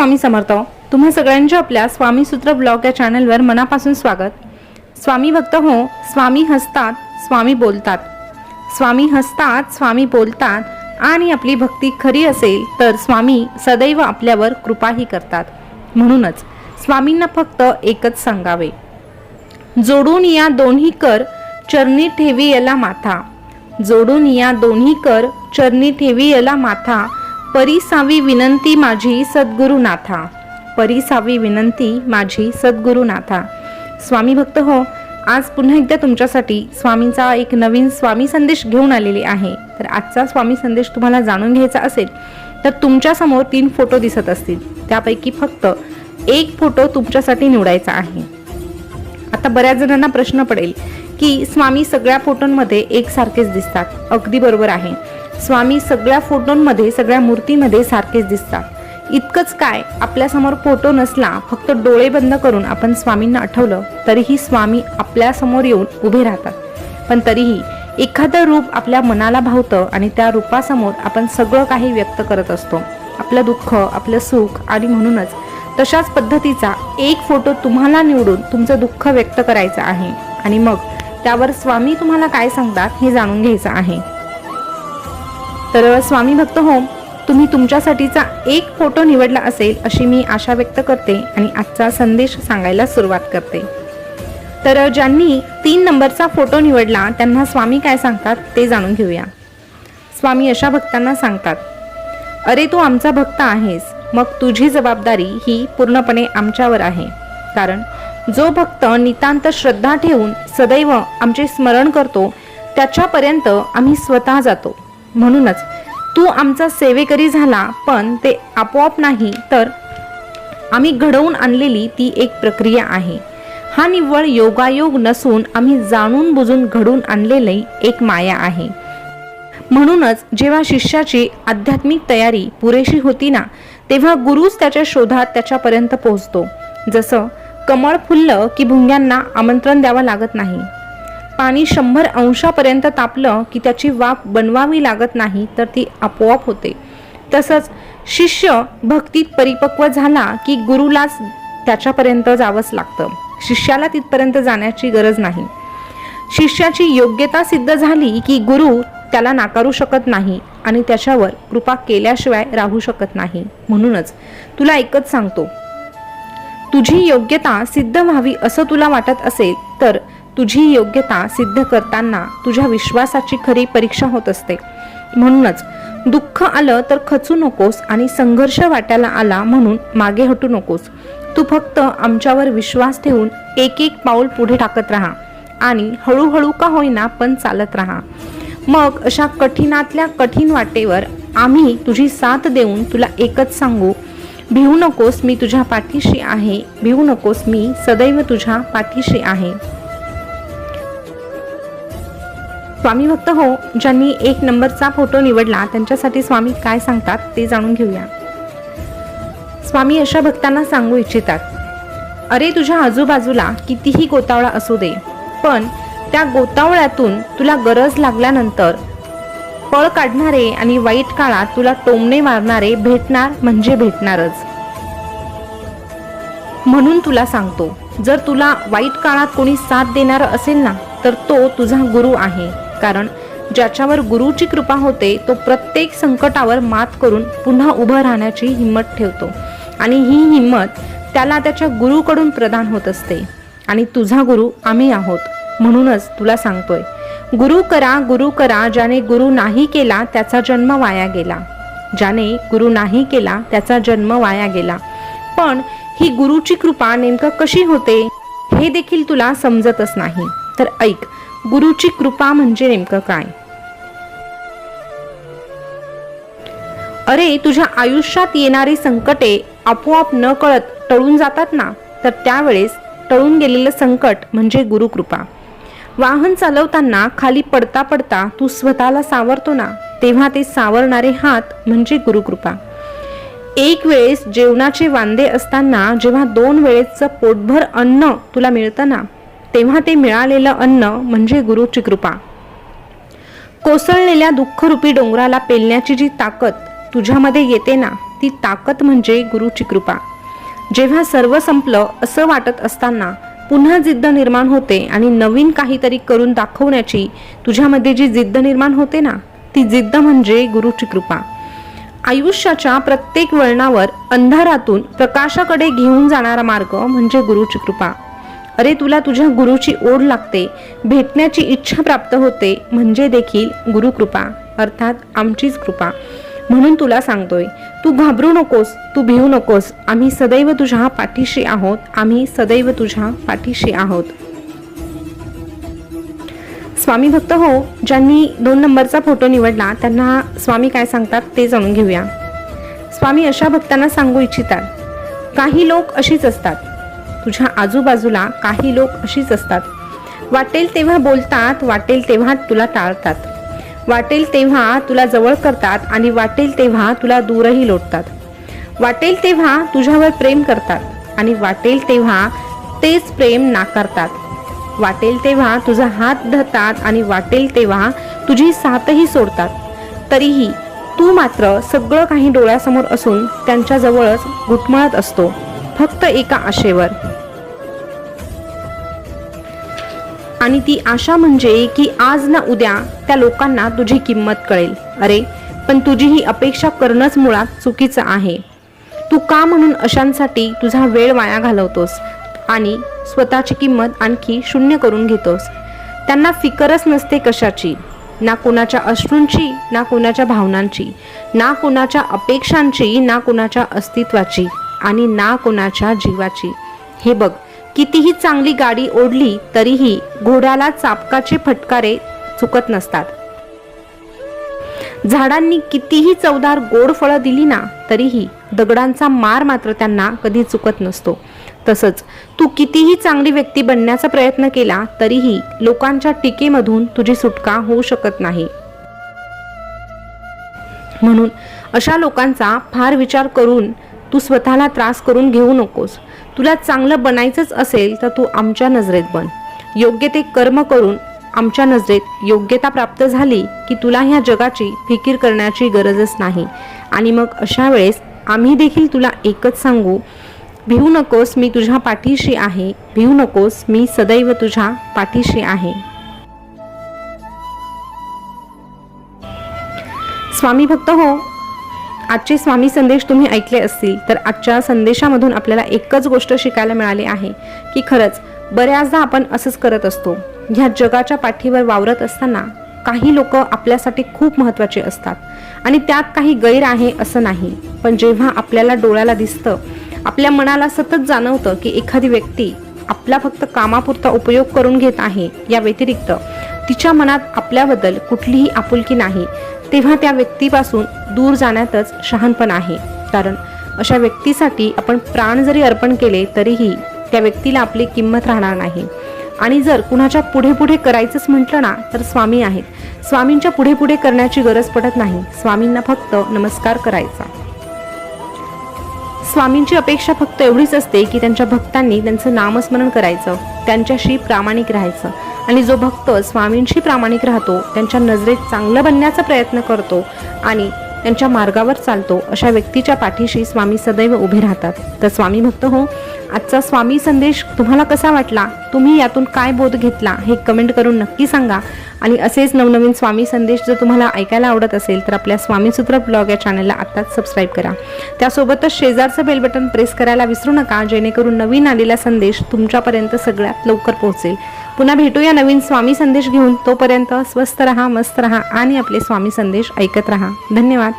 स्वामी समर्थ. तुम्हा सगळ्यांच्या आपल्या स्वामी सूत्र ब्लॉग या चॅनलवर मनापासून स्वागत. स्वामी भक्त हो स्वामी हसतात स्वामी बोलतात. स्वामी हसतात स्वामी बोलतात आणि आपली भक्ती खरी असेल तर स्वामी सदैव आपल्यावर कृपाही करतात. म्हणूनच स्वामींना फक्त एकच सांगावे. जोडून या दोन्ही कर चरणी ठेवी याला माथा. जोडून या दोन्ही कर चरणी ठेवी याला माथा परिसावी विनंती माझी सद्गुरुनाथा. परिसावी विनंती माझी सद्गुरुनाथा. स्वामी भक्त हो आज पुन्हा एकदा तुमच्यासाठी स्वामींचा एक नवीन स्वामी संदेश घेऊन आलेले आहे. तर आजचा स्वामी संदेश तुम्हाला जाणून घ्यायचा असेल तर तुमच्यासमोर तीन फोटो दिसत असतील. त्यापैकी फक्त एक फोटो तुमच्यासाठी निवडायचा आहे. आता बऱ्याच जणांना प्रश्न पडेल की स्वामी सगळ्या फोटोंमध्ये एकसारखेच दिसतात. अगदी बरोबर आहे. स्वामी सगळ्या फोटोंमध्ये सगळ्या मूर्तीमध्ये सारखेच दिसतात. इतकंच काय आपल्यासमोर फोटो नसला फक्त डोळे बंद करून आपण स्वामींना आठवलं तरीही स्वामी आपल्यासमोर येऊन उभे राहतात. पण तरीही एखादं रूप आपल्या मनाला भावतं आणि त्या रूपासमोर आपण सगळं काही व्यक्त करत असतो. आपलं दुःख आपलं सुख आणि म्हणूनच तशाच पद्धतीचा एक फोटो तुम्हाला निवडून तुमचं दुःख व्यक्त करायचं आहे. आणि मग त्यावर स्वामी तुम्हाला काय सांगतात हे जाणून घ्यायचं आहे. तर स्वामी भक्त हो तुम्ही तुमच्यासाठीचा एक फोटो निवडला असेल अशी मी आशा व्यक्त करते आणि आजचा संदेश सांगायला सुरुवात करते. तर ज्यांनी तीन नंबरचा फोटो निवडला त्यांना स्वामी काय सांगतात ते जाणून घेऊया. स्वामी अशा भक्तांना सांगतात अरे तू आमचा भक्त आहेस. मग तुझी जबाबदारी ही पूर्णपणे आमच्यावर आहे. कारण जो भक्त नितांत श्रद्धा ठेवून सदैव आमचे स्मरण करतो त्याच्यापर्यंत आम्ही स्वतः जातो. म्हणूनच तू आमचा सेवेकरी झाला पण ते आपोआप नाही तर आम्ही घडवून आणलेली ती एक प्रक्रिया आहे. हा निव्वळ योगायोग नसून आम्ही जाणून बुजून घडून आणलेली एक माया आहे. म्हणूनच जेव्हा शिष्याची आध्यात्मिक तयारी पुरेशी होती ना तेव्हा गुरुच त्याच्या शोधात त्याच्यापर्यंत पोहोचतो. जसं कमळ फुललं की भुंग्यांना आमंत्रण द्यावं लागत नाही. पाणी शंभर अंशापर्यंत तापलं की त्याची वाफ बनवावी लागत नाही तर ती आपोआप होते. तसंच शिष्य भक्तीत परिपक्व झाला की गुरुलाच त्याच्यापर्यंत जावंच लागतं. शिष्याला तिथपर्यंत जाण्याची गरज नाही. शिष्याची योग्यता सिद्ध झाली की गुरु त्याला नाकारू शकत नाही आणि त्याच्यावर कृपा केल्याशिवाय राहू शकत नाही. म्हणूनच तुला एकच सांगतो. तुझी योग्यता सिद्ध व्हावी असं तुला वाटत असेल तुझी योग्यता सिद्ध करताना तुझ्या विश्वासाची खरी परीक्षा होत असते. म्हणूनच दुःख आलं तर खचू नकोस आणि संघर्ष वाट्याला आला म्हणून मागे हटू नकोस. तू फक्त आमच्यावर विश्वास ठेवून एक एक पाऊल पुढे टाकत राहा आणि हळूहळू का होईना पण चालत राहा. मग अशा कठीणातल्या कठीण वाटेवर आम्ही तुझी साथ देऊन तुला एकच सांगू भिवू नकोस मी तुझ्या पाठीशी आहे भिवू नकोस मी सदैव तुझ्या पाठीशी आहे. स्वामी भक्त हो ज्यांनी एक नंबरचा फोटो निवडला त्यांच्यासाठी स्वामी काय सांगतात ते जाणून घेऊया. स्वामी अशा भक्तांना सांगू इच्छितात अरे तुझ्या आजूबाजूला कितीही गोतावळा असू दे पण त्या गोतावळ्यातून तुला गरज लागल्यानंतर पळ काढणारे आणि वाईट काळात तुला टोमणे मारणारे भेटणार म्हणजे भेटणारच. म्हणून तुला सांगतो जर तुला वाईट काळात कोणी साथ देणार असेल ना तर तो तुझा गुरु आहे. कारण ज्याच्यावर गुरुची कृपा होते तो प्रत्येक संकटावर मात करून पुन्हा उभं राहण्याची हिंमत ठेवतो. आणि ही हिंमत त्याला त्याच्या गुरुकडून प्रदान होत असते. आणि तुझा गुरु आम्ही आहोत म्हणूनच तुला सांगतोय. गुरु करा गुरु करा ज्याने गुरु नाही केला त्याचा जन्म वाया गेला. ज्याने गुरु नाही केला त्याचा जन्म वाया गेला. पण ही गुरुची कृपा नेमकं कशी होते हे देखील तुला समजतच नाही. तर ऐक गुरुची कृपा म्हणजे नेमकं काय? अरे तुझ्या आयुष्यात येणारी संकटे आपोआप न कळत टळून जातात ना? तर त्यावेळेस टळून गेलेलं संकट म्हणजे गुरुकृपा. वाहन चालवताना खाली पडता पडता तू स्वतःला सावरतो ना? तेव्हा ते सावरणारे हात म्हणजे गुरुकृपा. एक वेळेस जेवणाचे वांदे असताना जेव्हा दोन वेळेचं पोटभर अन्न तुला मिळतं ना? तेव्हा ते मिळालेलं अन्न म्हणजे गुरुची कृपा. कोसळलेल्या दुःखरूपी डोंगराला पेलण्याची जी ताकद तुझ्यामध्ये येते ना ती ताकद म्हणजे गुरुची कृपा. जेव्हा सर्व संपलं असं वाटत असताना पुन्हा जिद्द निर्माण होते आणि नवीन काहीतरी करून दाखवण्याची तुझ्यामध्ये जी जिद्द निर्माण होते ना ती जिद्द म्हणजे गुरुची कृपा. आयुष्याच्या प्रत्येक वळणावर अंधारातून प्रकाशाकडे घेऊन जाणारा मार्ग म्हणजे गुरुची कृपा. अरे तुला तुझ्या गुरुची ओढ लागते. भेटण्याची इच्छा प्राप्त होते. म्हणजे देखील गुरुकृपा. अर्थात आमचीच कृपा. म्हणून तुला सांगतोय तू घाबरू नकोस तू भिवू नकोस. आम्ही सदैव तुझ्या पाठीशी आहोत. आम्ही सदैव तुझ्या पाठीशी आहोत. स्वामी भक्त हो ज्यांनी दोन नंबरचा फोटो निवडला त्यांना स्वामी काय सांगतात ते जाणून घेऊया. स्वामी अशा भक्तांना सांगू इच्छितात. काही लोक अशीच असतात. तुझ्या आजूबाजूला काही लोक अशीच असतात. वाटेल तेव्हा बोलतात वाटेल तेव्हा तुला टाळतात. वाटेल तेव्हा तुला जवळ करतात आणि वाटेल तेव्हा तुला दूरही लोटतात. वाटेल तेव्हा तुझ्यावर प्रेम करतात आणि वाटेल तेव्हा तेच प्रेम नाकारतात. वाटेल तेव्हा तुझा हात धरतात आणि वाटेल तेव्हा तुझी साथही सोडतात. तरीही तू मात्र सगळं काही डोळ्यासमोर असून त्यांच्याजवळच घुटमळत असतो. फक्त एका आशेवर. आणि ती आशा म्हणजे की आज ना उद्या त्या लोकांना तुझी किंमत कळेल. अरे पण तुझी ही अपेक्षा करणंच मुळात चुकीचं आहे. तू का म्हणून अशांसाठी तुझा वेळ वाया घालवतोस? आणि स्वतःची किंमत आणखी शून्य करून घेतोस. त्यांना फिकरच नसते कशाची. ना कोणाच्या अश्रूंची ना कोणाच्या भावनांची. ना कोणाच्या अपेक्षांची ना कोणाच्या अस्तित्वाची. आणि ना कोणाच्या जीवाची. हे बघ कितीही चांगली गाडी ओढली तरीही घोड्याला चापकाचे फटकारे चुकत नसतात. झाडांनी कितीही चवदार गोड फळं दिली ना तरीही दगडांचा मार मात्र त्यांना कधी चुकत नसतो. तसंच तू कितीही चांगली व्यक्ती बनण्याचा प्रयत्न केला तरीही लोकांच्या टीकेमधून तुझी सुटका होऊ शकत नाही. म्हणून अशा लोकांचा फार विचार करून तू स्वतःला त्रास करून घेऊ नकोस. तुला चांगलं बनायचंच असेल तर तू आमच्या नजरेत बन. योग्य ते कर्म करून आमच्या नजरेत योग्यता प्राप्त झाली की तुला ह्या जगाची फिकीर करण्याची गरजच नाही. आणि मग अशा वेळेस आम्ही देखील तुला एकच सांगू. भिवू नकोस मी तुझ्या पाठीशी आहे. भिवू नकोस मी सदैव तुझ्या पाठीशी आहे. स्वामी भक्त हो आजचे स्वामी संदेश तुम्ही ऐकले असतील तर आजच्या संदेशामधून आपल्याला एकच गोष्ट शिकायला मिळाली आहे की खरंच बऱ्याचदा आपण असंच करत असतो. ह्या जगाच्या पाठीवर वावरत असताना काही लोक आपल्यासाठी खूप महत्त्वाचे असतात. आणि त्यात काही गैर आहे असं नाही. पण जेव्हा आपल्याला डोळ्याला दिसतं आपल्या मनाला सतत जाणवतं की एखादी व्यक्ती आपला फक्त कामापुरता उपयोग करून घेत आहे या व्यतिरिक्त तिच्या मनात आपल्याबद्दल कुठलीही आपुलकी नाही. तेव्हा त्या व्यक्तीपासून दूर जाण्यातच शहाणपण आहे. कारण अशा व्यक्तीसाठी आपण प्राण जरी अर्पण केले तरीही त्या व्यक्तीला आपली किंमत राहणार नाही. आणि जर कुणाच्या पुढे पुढे करायचंच म्हटलं ना तर स्वामी आहेत. स्वामींच्या पुढे पुढे करण्याची गरज पडत नाही. स्वामींना फक्त नमस्कार करायचा. स्वामींची अपेक्षा फक्त एवढीच असते की त्यांच्या भक्तांनी त्यांचं नामस्मरण करायचं त्यांच्याशी प्रामाणिक राहायचं. आणि जो भक्त स्वामींशी प्रामाणिक राहतो त्यांच्या नजरेत चांगलं बनण्याचा प्रयत्न करतो आणि त्यांच्या मार्गावर चालतो अशा व्यक्तीच्या पाठीशी स्वामी सदैव उभे राहतात. तर स्वामी भक्त हो आजचा स्वामी संदेश तुम्हाला कसा वाटला? तुम्ही यातून काय बोध घेतला? हे कमेंट करून नक्की सांगा. आणि असेच नवनवीन स्वामी संदेश जर तुम्हाला ऐकायला आवडत असेल तर आपल्या स्वामीसूत्र ब्लॉग या चॅनलला आत्ताच सबस्क्राईब करा. त्यासोबतच शेजारचं बेल बटन प्रेस करायला विसरू नका जेणेकरून नवीन आलेला संदेश तुमच्यापर्यंत सगळ्यात लवकर पोहोचेल. पुन्हा भेटूया नवीन स्वामी संदेश घेऊन. तोपर्यंत स्वस्त रहा मस्त रहा आणि आपले स्वामी संदेश ऐकत रहा. धन्यवाद.